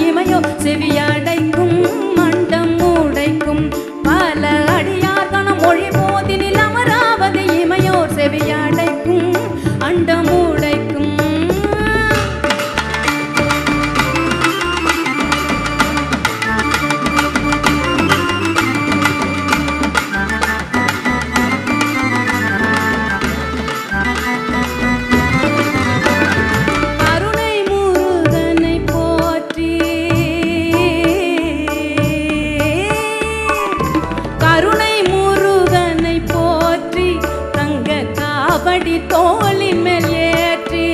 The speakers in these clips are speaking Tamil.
yemeyo seviyor காவடி தோளின் மேல் ஏற்றி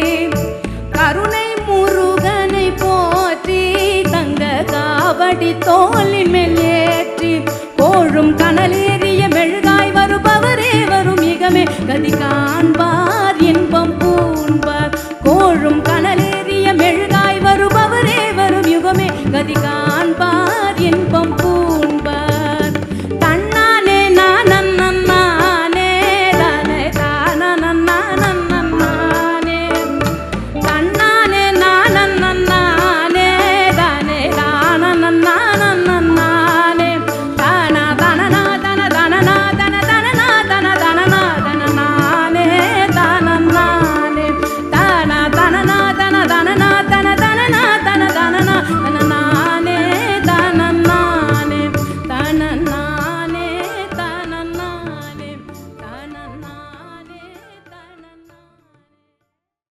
கருணை முருகனை போற்றி தங்க காவடி தோளின் மேல் ஏற்றி கோழும் கனலேறிய மெழுகாய் வருபவரே வரும் மிகமே கதி காண்பார் இன்பம் பூண்பார் கோழும் கனலேறிய மெழுகாய் வருபவரே வரும் யுகமே கதி காண்பார்